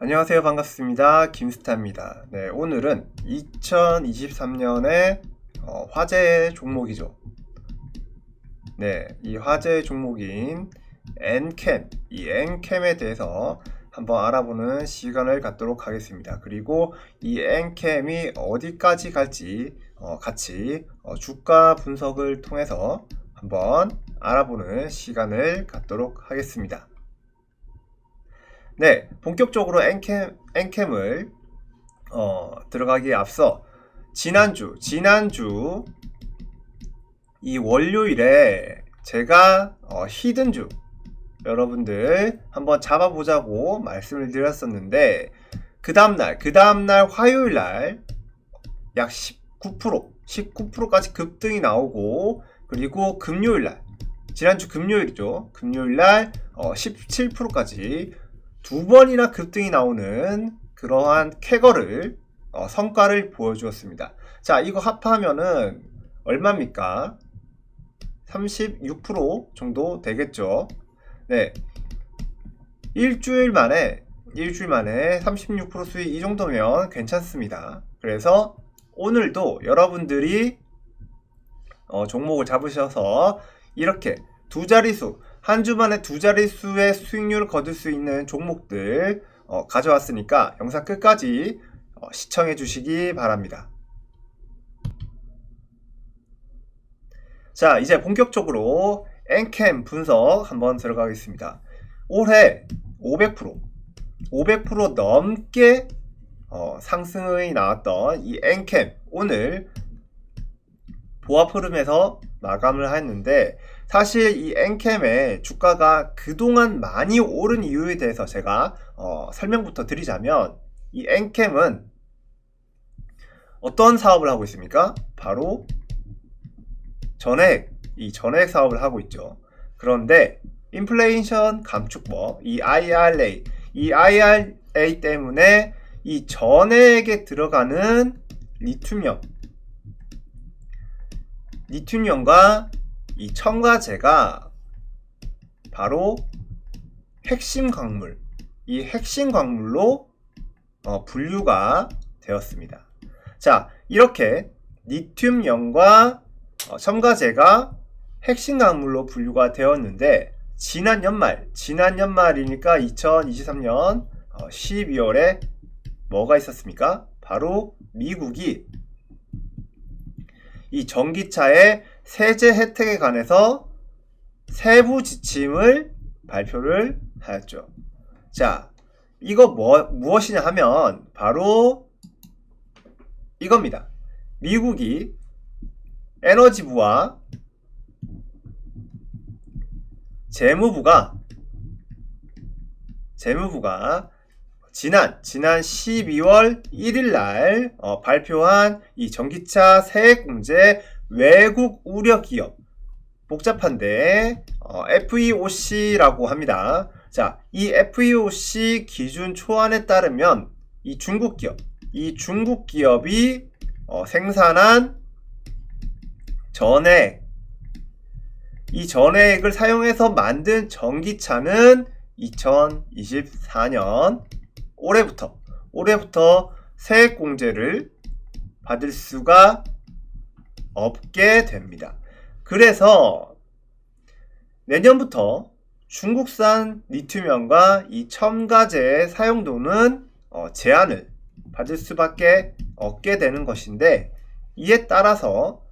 안녕하세요. 반갑습니다. 김스타입니다. 네, 오늘은 2023년의 어, 화제 종목이죠. 네, 이 화제 종목인 엔캠, 이 엔캠에 대해서 한번 알아보는 시간을 갖도록 하겠습니다. 그리고 이 엔캠이 어디까지 갈지 어, 같이 어, 주가 분석을 통해서 한번 알아보는 시간을 갖도록 하겠습니다. 네, 본격적으로 엔캠, 엔캠을 어, 들어가기에 앞서 지난주, 지난주 이 월요일에 제가 어, 히든주 여러분들 한번 잡아보자고 말씀을 드렸었는데 그 다음날, 그 다음날 화요일날 약 19%, 19%까지 급등이 나오고 그리고 금요일날, 지난주 금요일이죠. 금요일날 어, 17%까지 두 번이나 급등이 나오는 그러한 쾌거를 어, 성과를 보여주었습니다. 자, 이거 합하면은 얼마입니까? 36% 정도 되겠죠. 네. 일주일 만에 일주일 만에 36% 수익 이 정도면 괜찮습니다. 그래서 오늘도 여러분들이 어, 종목을 잡으셔서 이렇게 두 자릿수 한 주 만에 두 자릿수의 수익률을 거둘 수 있는 종목들 어, 가져왔으니까 영상 끝까지 어, 시청해 주시기 바랍니다. 자, 이제 본격적으로 엔캠 분석 한번 들어가겠습니다. 올해 500% 500% 넘게 어, 상승이 나왔던 이 엔캠 오늘 보합 흐름에서 마감을 했는데 사실 이 엔캠의 주가가 그동안 많이 오른 이유에 대해서 제가 어, 설명부터 드리자면 이 엔캠은 어떤 사업을 하고 있습니까? 바로 전액 이 전액 사업을 하고 있죠. 그런데 인플레이션 감축법 이 IRA 이 IRA 때문에 이 전액에 들어가는 리튬이 온 리튬이온과 이 첨가제가 바로 핵심 광물, 이 핵심 광물로 어, 분류가 되었습니다. 자, 이렇게 리튬연과 어, 첨가제가 핵심 광물로 분류가 되었는데 지난 연말, 지난 연말이니까 2023년 12월에 뭐가 있었습니까? 바로 미국이 이 전기차의 세제 혜택에 관해서 세부 지침을 발표를 하였죠. 자, 이거 뭐, 무엇이냐 하면 바로 이겁니다. 미국이 에너지부와 재무부가 재무부가 지난 지난 12월 1일 날 어, 발표한 이 전기차 세액공제 외국 우려 기업 복잡한데 어, FEOC라고 합니다. 자, 이 FEOC 기준 초안에 따르면 이 중국 기업, 이 중국 기업이 어, 생산한 전액 이 전액을 사용해서 만든 전기차는 2024년 올해부터 올해부터 세액 공제를 받을 수가 없게 됩니다. 그래서 내년부터 중국산 리튬연과 이 첨가제의 사용도는 어, 제한을 받을 수밖에 없게 되는 것인데 이에 따라서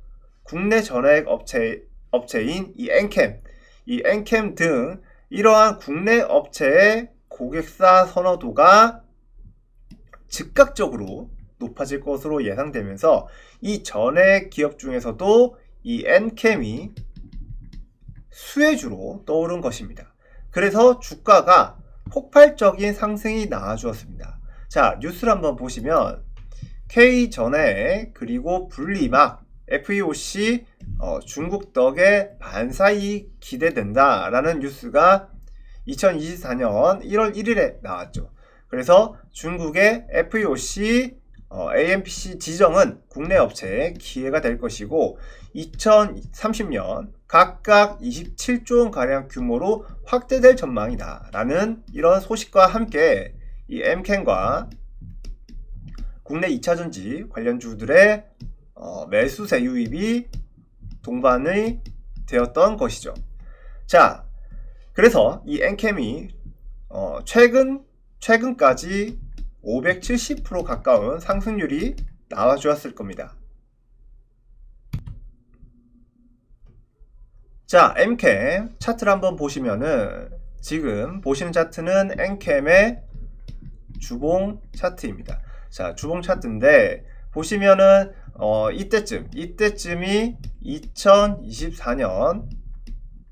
국내 전액 업체 업체인 이 엔캠, 이 엔캠 등 이러한 국내 업체의 고객사 선호도가 즉각적으로 높아질 것으로 예상되면서 이 전액 기업 중에서도 이 엔캠이 수혜주로 떠오른 것입니다. 그래서 주가가 폭발적인 상승이 나와주었습니다. 자, 뉴스를 한번 보시면 K 전액 그리고 분리막 FEOC 어, 중국 덕에 반사이 기대된다라는 뉴스가 2024년 1월 1일에 나왔죠. 그래서 중국의 FEOC 어, AMPC 지정은 국내 업체의 기회가 될 것이고 2030년 각각 27조 원 가량 규모로 확대될 전망이다 라는 이런 소식과 함께 이 엠캔과 국내 2차전지 관련주들의 어, 매수세 유입이 동반이 되었던 것이죠. 자, 그래서 이 엔캠이 어, 최근 최근까지 570% 가까운 상승률이 나와 주었을 겁니다. 자, M캠 차트를 한번 보시면은 지금 보시는 차트는 N캠의 주봉 차트입니다. 자, 주봉 차트인데 보시면은 어, 이때쯤 이때쯤이 2024년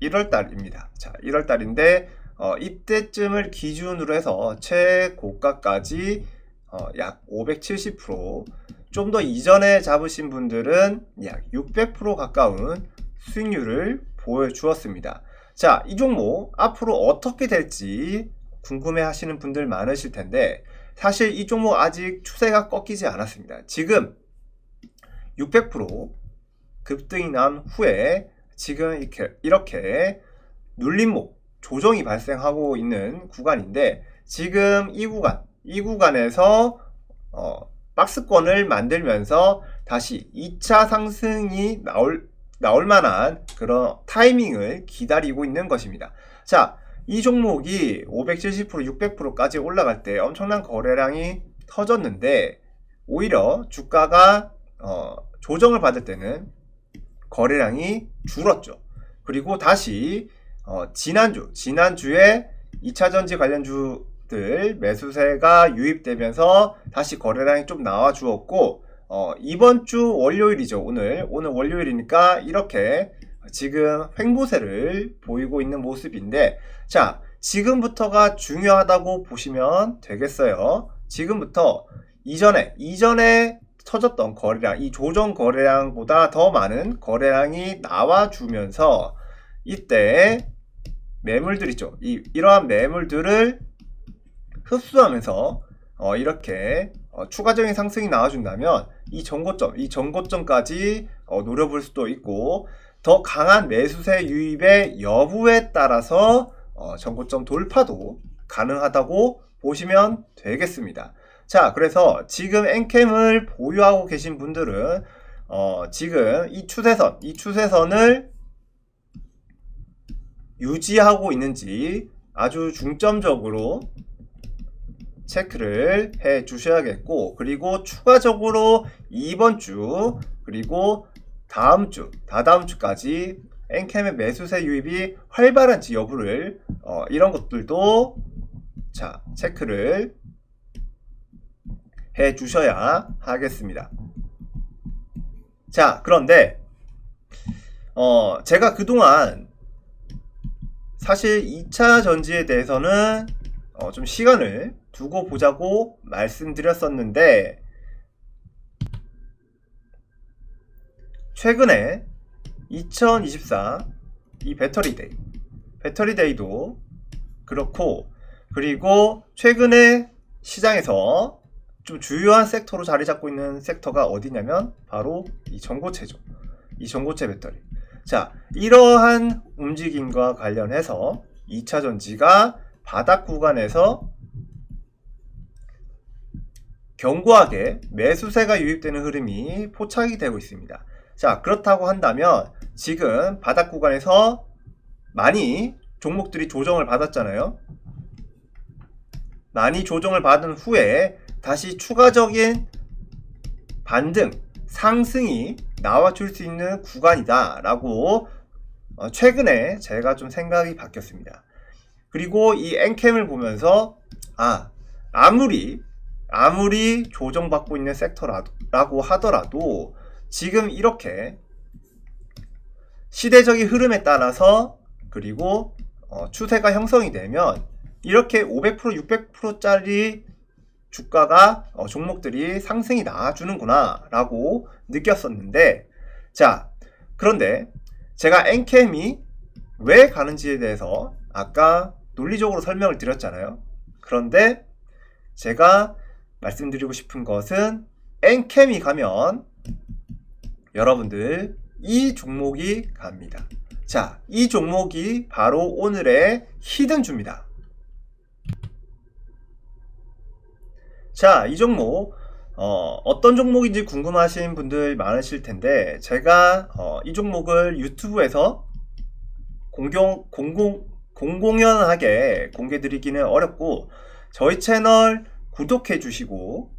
1월 달입니다. 자, 1월 달인데 어, 이때쯤을 기준으로 해서 최고가까지 어, 약 570%좀 더 이전에 잡으신 분들은 약 600% 가까운 수익률을 보여주었습니다. 자, 이 종목 앞으로 어떻게 될지 궁금해 하시는 분들 많으실 텐데 사실 이 종목 아직 추세가 꺾이지 않았습니다. 지금 600% 급등이 난 후에 지금 이렇게, 이렇게 눌림목 조정이 발생하고 있는 구간인데 지금 이 구간 이 구간에서 어, 박스권을 만들면서 다시 2차 상승이 나올 나올 만한 그런 타이밍을 기다리고 있는 것입니다. 자, 이 종목이 570% 600%까지 올라갈 때 엄청난 거래량이 터졌는데 오히려 주가가 어, 조정을 받을 때는 거래량이 줄었죠. 그리고 다시 어, 지난주 지난주에 2차 전지 관련주들 매수세가 유입되면서 다시 거래량이 좀 나와 주었고 어, 이번 주 월요일이죠. 오늘 오늘 월요일이니까 이렇게 지금 횡보세를 보이고 있는 모습인데 자 지금부터가 중요하다고 보시면 되겠어요. 지금부터 이전에 이전에 터졌던 거래량, 이 조정 거래량보다 더 많은 거래량이 나와주면서 이때 매물들 있죠. 이, 이러한 매물들을 흡수하면서 어, 이렇게 어, 추가적인 상승이 나와준다면 이 전고점, 이 전고점까지 어, 노려볼 수도 있고 더 강한 매수세 유입의 여부에 따라서 어, 전고점 돌파도 가능하다고 보시면 되겠습니다. 자, 그래서 지금 엔캠을 보유하고 계신 분들은 어, 지금 이 추세선, 이 추세선을 유지하고 있는지 아주 중점적으로 체크를 해 주셔야겠고 그리고 추가적으로 이번 주 그리고 다음 주 다다음 주까지 엔캠의 매수세 유입이 활발한지 여부를 어, 이런 것들도 자 체크를 해 주셔야 하겠습니다. 자, 그런데 어, 제가 그동안 사실 2차 전지에 대해서는 어, 좀 시간을 두고 보자고 말씀드렸었는데 최근에 2024 이 배터리 데이 배터리 데이도 그렇고 그리고 최근에 시장에서 좀 주요한 섹터로 자리 잡고 있는 섹터가 어디냐면 바로 이 전고체죠. 이 전고체 배터리. 자, 이러한 움직임과 관련해서 2차 전지가 바닥 구간에서 견고하게 매수세가 유입되는 흐름이 포착이 되고 있습니다. 자, 그렇다고 한다면 지금 바닥 구간에서 많이 종목들이 조정을 받았잖아요. 많이 조정을 받은 후에 다시 추가적인 반등, 상승이 나와줄 수 있는 구간이다 라고 어, 최근에 제가 좀 생각이 바뀌었습니다. 그리고 이 엔캠을 보면서 아 아무리 아무리 조정받고 있는 섹터라고 하더라도 지금 이렇게 시대적인 흐름에 따라서 그리고 어, 추세가 형성이 되면 이렇게 500% 600%짜리 주가가 어, 종목들이 상승이 나와주는구나 라고 느꼈었는데 자 그런데 제가 엔캠이 왜 가는지에 대해서 아까 논리적으로 설명을 드렸잖아요 그런데 제가 말씀드리고 싶은 것은 엔캠이 가면 여러분들 이 종목이 갑니다 자, 이 종목이 바로 오늘의 히든주입니다. 자, 이 종목 어, 떤 종목인지 궁금하신 분들 많으실 텐데 제가 어, 이 종목을 유튜브에서 공공 공공 공공연하게 공개 드리기는 어렵고 저희 채널 구독해 주시고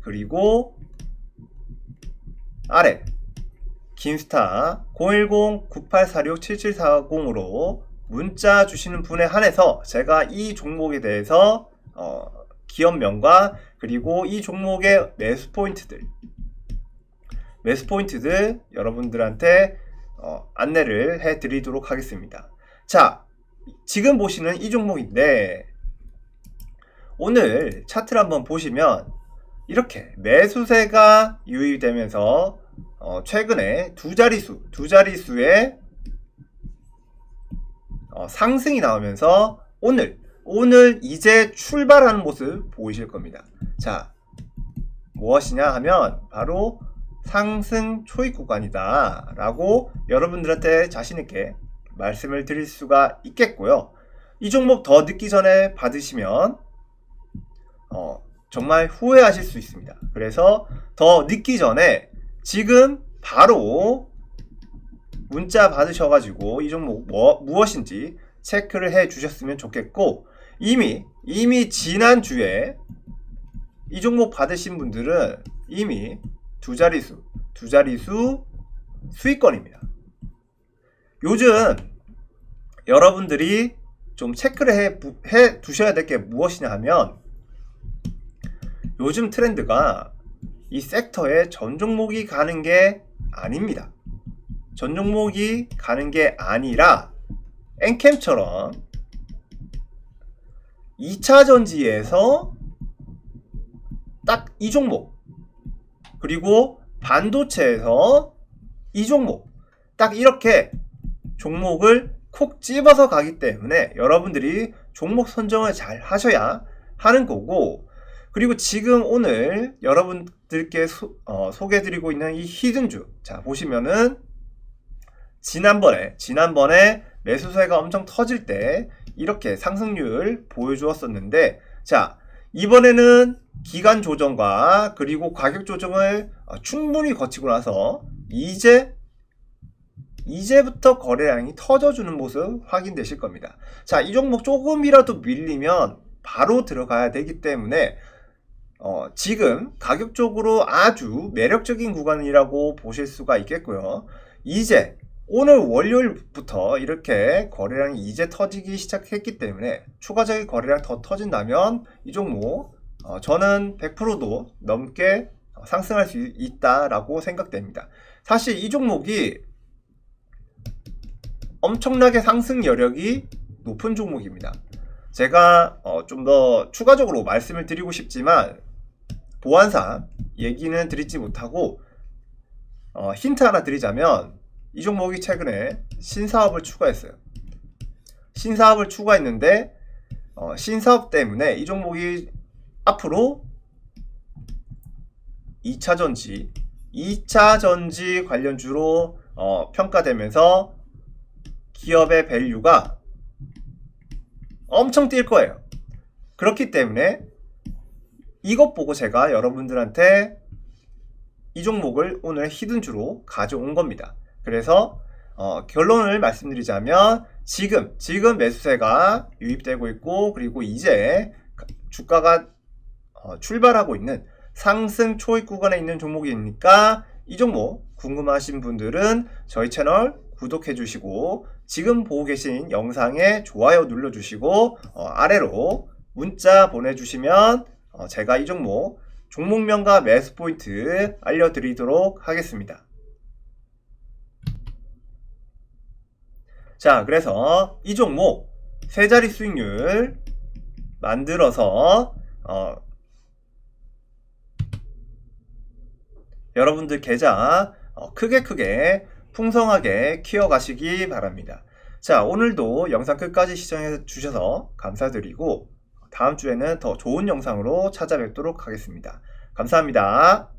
그리고 아래 김스타 010-9846-7740으로 문자 주시는 분에 한해서 제가 이 종목에 대해서 어, 기업명과 그리고 이 종목의 매수 포인트들 매수 포인트들 여러분들한테 어, 안내를 해 드리도록 하겠습니다. 자, 지금 보시는 이 종목인데 오늘 차트를 한번 보시면 이렇게 매수세가 유입되면서 어, 최근에 두 자릿수, 두 자릿수의 어, 상승이 나오면서 오늘, 오늘 이제 출발하는 모습 보이실 겁니다. 자, 무엇이냐 하면 바로 상승 초입 구간이다 라고 여러분들한테 자신있게 말씀을 드릴 수가 있겠고요. 이 종목 더 늦기 전에 받으시면 어, 정말 후회하실 수 있습니다. 그래서 더 늦기 전에 지금 바로 문자 받으셔가지고 이 종목 뭐, 무엇인지 체크를 해 주셨으면 좋겠고 이미 이미 지난 주에 이 종목 받으신 분들은 이미 두 자릿수 두 자릿수 수익권입니다. 요즘 여러분들이 좀 체크를 해, 해 두셔야 될 게 무엇이냐 하면 요즘 트렌드가 이 섹터에 전 종목이 가는 게 아닙니다. 전 종목이 가는 게 아니라 엔캠처럼 2차 전지에서 딱 이 종목 그리고 반도체에서 이 종목 딱 이렇게 종목을 콕 집어서 가기 때문에 여러분들이 종목 선정을 잘 하셔야 하는 거고 그리고 지금 오늘 여러분들께 소, 어, 소개해드리고 있는 이 히든주 자 보시면은 지난번에 지난번에 매수세가 엄청 터질 때 이렇게 상승률 보여주었었는데 자 이번에는 기간 조정과 그리고 가격 조정을 어, 충분히 거치고 나서 이제 이제부터 거래량이 터져주는 모습 확인되실 겁니다. 자, 이 종목 조금이라도 밀리면 바로 들어가야 되기 때문에 어, 지금 가격적으로 아주 매력적인 구간이라고 보실 수가 있겠고요. 이제 오늘 월요일부터 이렇게 거래량이 이제 터지기 시작했기 때문에 추가적인 거래량 더 터진다면 이 종목 어, 저는 100%도 넘게 상승할 수 있다라고 생각됩니다. 사실 이 종목이 엄청나게 상승 여력이 높은 종목입니다. 제가 어, 좀 더 추가적으로 말씀을 드리고 싶지만 보안상 얘기는 드리지 못하고 어, 힌트 하나 드리자면 이 종목이 최근에 신사업을 추가했어요. 신사업을 추가했는데 어, 신사업 때문에 이 종목이 앞으로 2차 전지, 2차 전지 관련주로 어, 평가되면서 기업의 밸류가 엄청 뛸 거예요. 그렇기 때문에 이것 보고 제가 여러분들한테 이 종목을 오늘 히든주로 가져온 겁니다. 그래서 어, 결론을 말씀드리자면 지금 지금 매수세가 유입되고 있고 그리고 이제 주가가 어, 출발하고 있는 상승 초입 구간에 있는 종목이니까 이 종목 궁금하신 분들은 저희 채널 구독해 주시고 지금 보고 계신 영상에 좋아요 눌러 주시고 어, 아래로 문자 보내주시면 어, 제가 이 종목 종목명과 매수 포인트 알려드리도록 하겠습니다. 자, 그래서 이 종목 세 자리 수익률 만들어서 어, 여러분들 계좌 어, 크게 크게 풍성하게 키워가시기 바랍니다. 자, 오늘도 영상 끝까지 시청해 주셔서 감사드리고 다음 주에는 더 좋은 영상으로 찾아뵙도록 하겠습니다. 감사합니다.